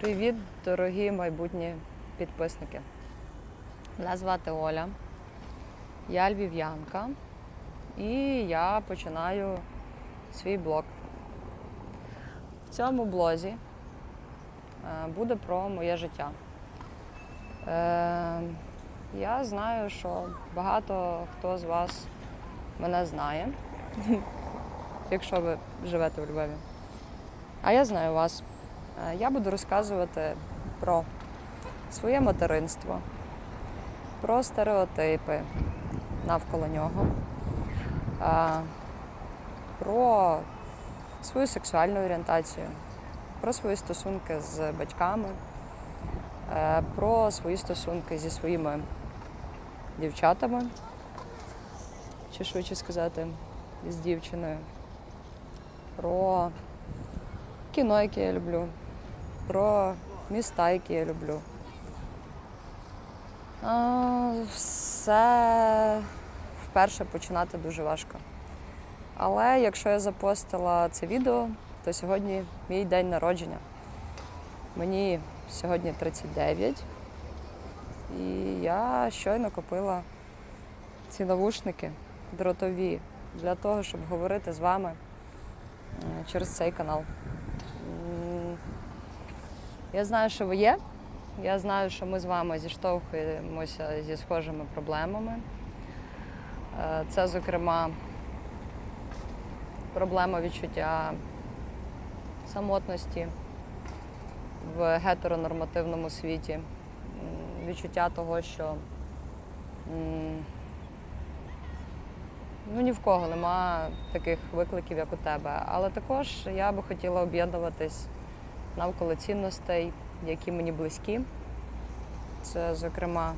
Привіт, дорогі майбутні підписники. Мене звати Оля, я львів'янка і я починаю свій блог. В цьому блозі е, буде про моє життя. Е, Я знаю, що багато хто з вас мене знає, якщо ви живете у Львові. А я знаю вас. Е, Я буду розказувати про своє материнство, про стереотипи навколо нього, е, про свою сексуальну орієнтацію, про свої стосунки з батьками, е, про свої стосунки зі своїми дівчатами, чи швидше сказати, з дівчиною, про кіно, яке я люблю, про міста, які я люблю. Все вперше починати дуже важко. Але якщо я запостила це відео, то сьогодні мій день народження. Мені сьогодні 39, і я щойно купила ці навушники дротові для того, щоб говорити з вами е, через цей канал. Я знаю, що ви є. Я знаю, що ми з вами зіштовхуємося зі схожими проблемами. Е, Це, зокрема, проблема відчуття самотності в гетеронормативному світі, відчуття того, що ну, ні в кого нема таких викликів, як у тебе. Але також я би хотіла об'єднуватись навколо цінностей, які мені близькі. Це, зокрема,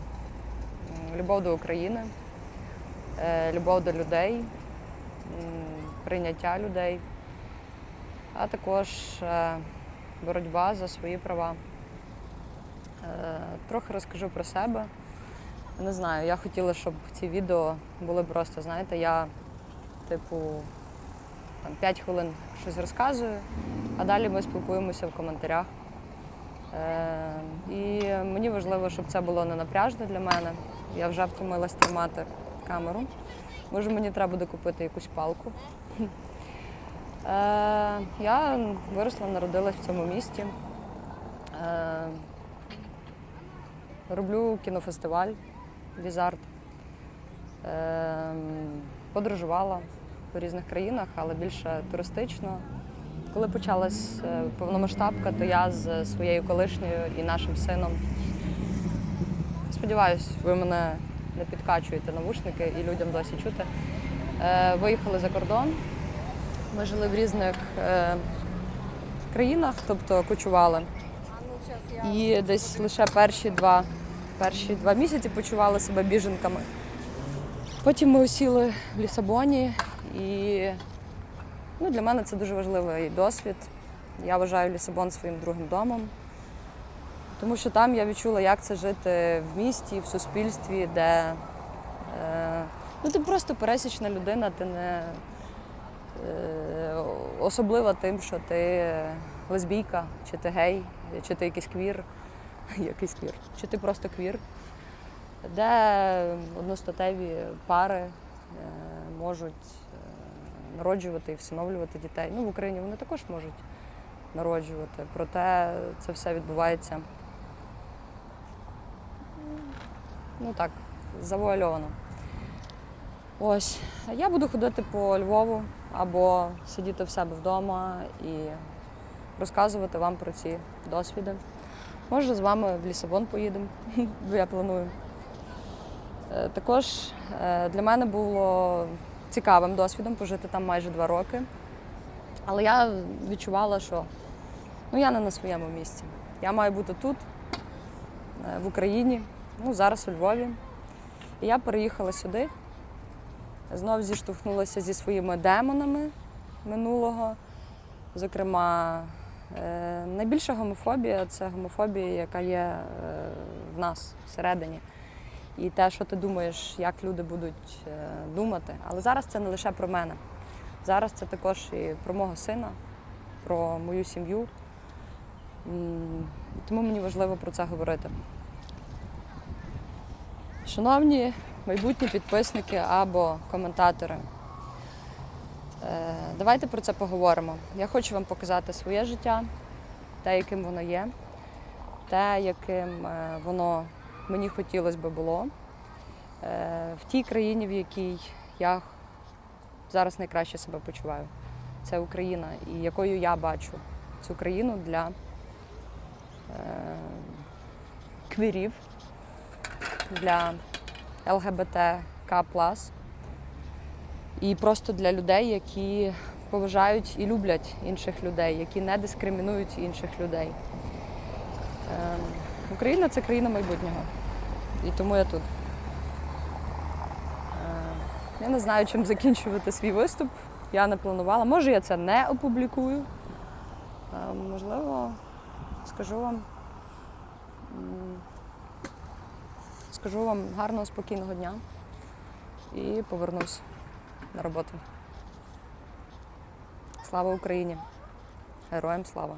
любов до України, е, любов до людей, прийняття людей, а також е, боротьба за свої права. Е, Трохи розкажу про себе. Не знаю, я хотіла, щоб ці відео були просто, знаєте, я, типу, там 5 хвилин щось розказую, а далі ми спілкуємося в коментарях. Е, і мені важливо, щоб це було не напряжно для мене. Я вже втомилась тримати камеру. Може, мені треба буде купити якусь палку. Е, я виросла, народилась в цьому місті. Е, роблю кінофестиваль Візарт. Е, подорожувала по різних країнах, але більше туристично. Коли почалась е, повномасштабка, то я з своєю колишньою і нашим сином. Сподіваюсь, ви мене не підкачуєте навушники і людям досі чути. Е, Виїхали за кордон. Ми жили в різних е, країнах, тобто кочували. І десь лише перші два, перші два місяці почували себе біженками. Потім ми осіли в Лісабоні, і ну, для мене це дуже важливий досвід. Я вважаю Лісабон своїм другим домом, тому що там я відчула, як це жити в місті, в суспільстві, де е, ну, ти просто пересічна людина, ти не е, особлива тим, що ти лесбійка, чи ти гей, чи ти якийсь квір, якийсь квір, чи ти просто квір, де одностатеві пари е, можуть е, народжувати і всиновлювати дітей. Ну, в Україні вони також можуть народжувати, проте це все відбувається ну так, завуальовано. Ось. Я буду ходити по Львову або сидіти в себе вдома і розказувати вам про ці досвіди. Може, з вами в Лісабон поїдемо, я планую. Е, Також е, для мене було цікавим досвідом пожити там майже два роки. Але я відчувала, що ну, я не на своєму місці. Я маю бути тут, е, в Україні, ну, зараз у Львові. І я переїхала сюди, знов зіштовхнулася зі своїми демонами минулого. Зокрема, е, найбільша гомофобія це гомофобія, яка є е, в нас всередині. І те, що ти думаєш, як люди будуть е, думати. Але зараз це не лише про мене. Зараз це також і про мого сина, про мою сім'ю. Тому мені важливо про це говорити. Шановні майбутні підписники або коментатори, е, давайте про це поговоримо. Я хочу вам показати своє життя, те, яким воно є, те, яким е, мені хотілося би було. Е, В тій країні, в якій я зараз найкраще себе почуваю. Це Україна, і якою я бачу цю країну для е, квірів, для ЛГБТК і просто для людей, які поважають і люблять інших людей, які не дискримінують інших людей. Е, Україна це країна майбутнього. І тому я тут. Е, Я не знаю, чим закінчувати свій виступ. Я не планувала. Може, я це не опублікую. Е, Можливо, скажу вам. Скажу вам гарного, спокійного дня і повернусь на роботу. Слава Україні! Героям слава!